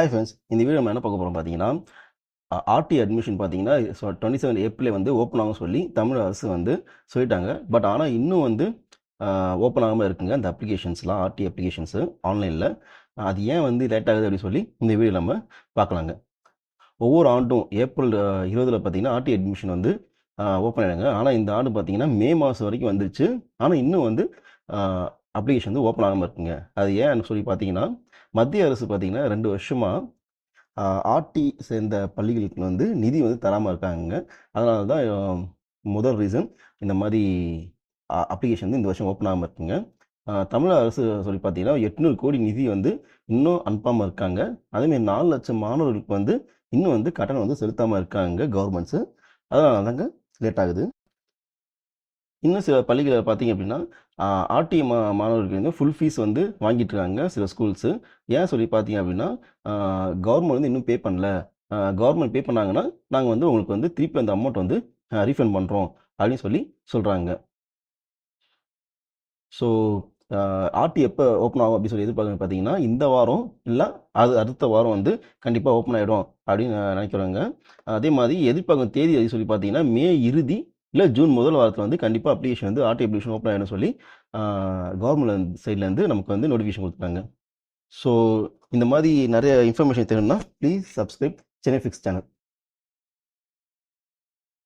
Hi friends இந்த video நம்ம என்ன பார்க்க போகிறோம் பார்த்தீங்கன்னா ஆர்டி அட்மிஷன் பார்த்தீங்கன்னா ஸோ டுவெண்ட்டி செவன் ஏப்ரலே வந்து ஓப்பன் ஆகும் சொல்லி தமிழ் அரசு வந்து சொல்லிட்டாங்க. பட் ஆனால் இன்னும் வந்து ஓப்பன் ஆகாமல் இருக்குங்க அந்த அப்ளிகேஷன்ஸ்லாம் ஆர்டி அப்ளிகேஷன்ஸு ஆன்லைனில் அது ஏன் வந்து லேட் ஆகுது அப்படின்னு சொல்லி இந்த வீடியோ நம்ம பார்க்கலாங்க. ஒவ்வொரு ஆண்டும் ஏப்ரல் இருபதில் பார்த்தீங்கன்னா ஆர்டி அட்மிஷன் வந்து ஓப்பன் ஆகிடுங்க ஆனால் இந்த ஆண்டு பார்த்தீங்கன்னா மே மாதம் வரைக்கும் வந்துருச்சு. ஆனால் இன்னும் வந்து அப்ளிகேஷன் வந்து ஓப்பன் ஆகாமல் இருக்குங்க. அது ஏன்னு சொல்லி பார்த்தீங்கன்னா மத்திய அரசு பார்த்தீங்கன்னா ரெண்டு வருஷமாக ஆர்டி சேர்ந்த பள்ளிகளுக்கு வந்து நிதி வந்து தராமல் இருக்காங்க அதனால தான் முதல் ரீசன் இந்த மாதிரி அப்ளிகேஷன் வந்து இந்த வருஷம் ஓப்பன் ஆகாமல் இருக்குங்க. தமிழக அரசு சொல்லி பார்த்தீங்கன்னா எட்நூறு கோடி நிதி வந்து இன்னும் அனுப்பாமல் இருக்காங்க. அதேமாதிரி நாலு லட்சம் மாணவர்களுக்கு வந்து இன்னும் வந்து கட்டணம் வந்து செலுத்தாமல் இருக்காங்க கவர்மெண்ட்ஸு அதனால தாங்க லேட் ஆகுது. இன்னும் சில பள்ளிகளில் பார்த்தீங்க அப்படின்னா ஆர்டி மா மாணவர்களுக்கு வந்து ஃபுல் ஃபீஸ் வந்து வாங்கிட்டு இருக்காங்க சில ஸ்கூல்ஸு ஏன் சொல்லி பார்த்தீங்க அப்படின்னா கவர்மெண்ட் வந்து இன்னும் பே பண்ணல. கவர்மெண்ட் பே பண்ணாங்கன்னா நாங்கள் வந்து உங்களுக்கு வந்து திருப்பி அந்த அமௌண்ட் வந்து ரீஃபண்ட் பண்ணுறோம் அப்படின்னு சொல்லி சொல்கிறாங்க ஸோ ஆர்டி எப்போ ஓப்பன் ஆகும் அப்படின்னு சொல்லி எதிர்பார்க்க பார்த்தீங்கன்னா இந்த வாரம் இல்லை அது அடுத்த வாரம் வந்து கண்டிப்பாக ஓப்பன் ஆகிடும் அப்படின்னு நினைக்கிறாங்க அதே மாதிரி எதிர்பார்க்கும் தேதி அப்படின்னு சொல்லி பார்த்தீங்கன்னா மே இறுதி இல்லை ஜூன் முதல் வாரத்தில் வந்து கண்டிப்பாக அப்ளிகேஷன் வந்து ஆர்டி அப்ளிகேஷன் ஓப்பன் ஆகிடும் சொல்லி கவர்மெண்ட் சைட்லேருந்து நமக்கு வந்து நோட்டிஃபிகேஷன் கொடுத்துருக்காங்க ஸோ இந்த மாதிரி நிறைய இன்ஃபர்மேஷன் தெரியணும்னா please subscribe Chennai fix channel